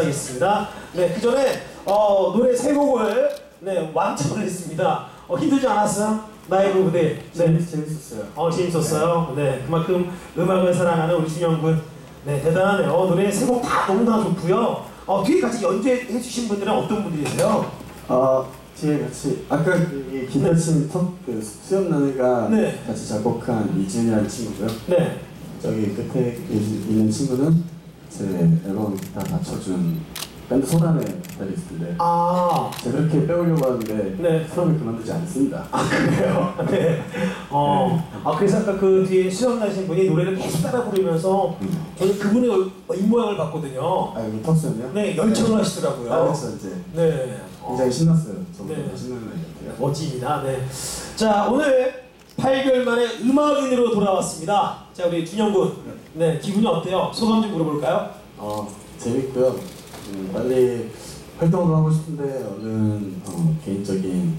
감사하겠습니다. 네, 그 전에 어, 노래 세 곡을 네, 완성을 했습니다. 어, 힘들지 않았어요? 라이브 무대. 네. 재밌었어요. 어, 재밌었어요. 네, 그만큼 음악을 사랑하는 우리 준영 군. 네, 대단하네요. 노래 세 곡 다 너무나 좋고요. 어, 뒤에 같이 연주해 주신 분들은 어떤 분들이세요? 아 뒤에 같이 아까 그 기타 치는 턱그 수염 나느가 네. 같이 작곡한 이준이라는 친구고요. 네. 저기 끝에 있는 친구는 제 앨범 기타 받쳐준 밴드 소란의 기타리스트인데 아, 제가 그렇게 빼오려고 하는데 네. 수업을 그만두지 않습니다. 아 그래요? 네. 어, 아 그래서 아까 그 뒤에 수염 나신 분이 노래를 계속 따라 부르면서 저는 그분의 얼- 입모양을 봤거든요. 아 여기 턱수염이요? 네, 열창을 하시더라고요. 아 그래서 이제 네. 어, 굉장히 신났어요. 저보다 네. 더 신나는 것 같아요. 멋집니다. 네. 자, 오늘 8개월 만에 음악인으로 돌아왔습니다. 자, 우리 준영 군. 네, 기분이 어때요? 소감 좀 물어볼까요? 어 재밌고요. 음, 빨리 활동을 하고 싶은데 얼른 어, 개인적인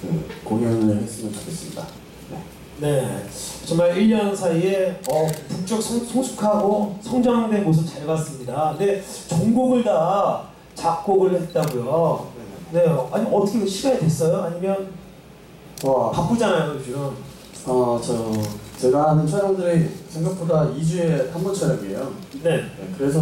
그 공연을 했으면 좋겠습니다. 네. 네. 정말 1년 사이에 어, 북적 성, 성숙하고 성장된 모습 잘 봤습니다. 근데 전곡을 다 작곡을 했다고요. 네. 아니, 어떻게 시간이 됐어요? 아니면 와, 바쁘잖아요, 요즘. 어, 저 제가 하는 촬영들이 생각보다 2주에 한 번 촬영이에요. 네. 네, 그래서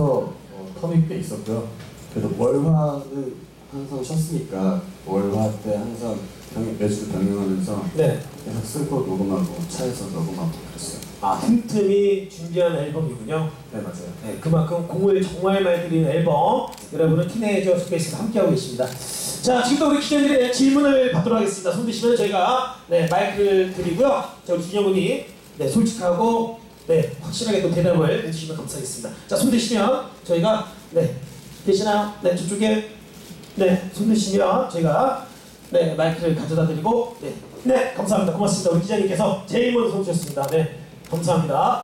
어, 텀이 꽤 있었고요. 그래도 월화는 항상 쉬었으니까 월화 때 항상 병, 매주 병행하면서 네. 계속 쓰고 녹음하고 차에서. 아, 틈틈이 준비한 앨범이군요. 네 맞아요. 네, 그만큼 공을 정말 많이 들인 앨범 여러분은 티네이저 스페이스가 함께하고 계십니다. 자, 지금부터 우리 기자님들의 질문을 받도록 하겠습니다. 손 드시면 저희가 네, 마이크를 드리고요. 자, 우리 준영군이 네, 솔직하고 네, 확실하게 또 대답을 해주시면 감사하겠습니다. 자, 손 드시면 저희가 네, 계시나요? 네, 저쪽에 네, 손 드시면 저희가 네, 마이크를 가져다 드리고 네, 네, 감사합니다. 고맙습니다. 우리 기자님께서 제일 먼저 손 주셨습니다. 네, 감사합니다.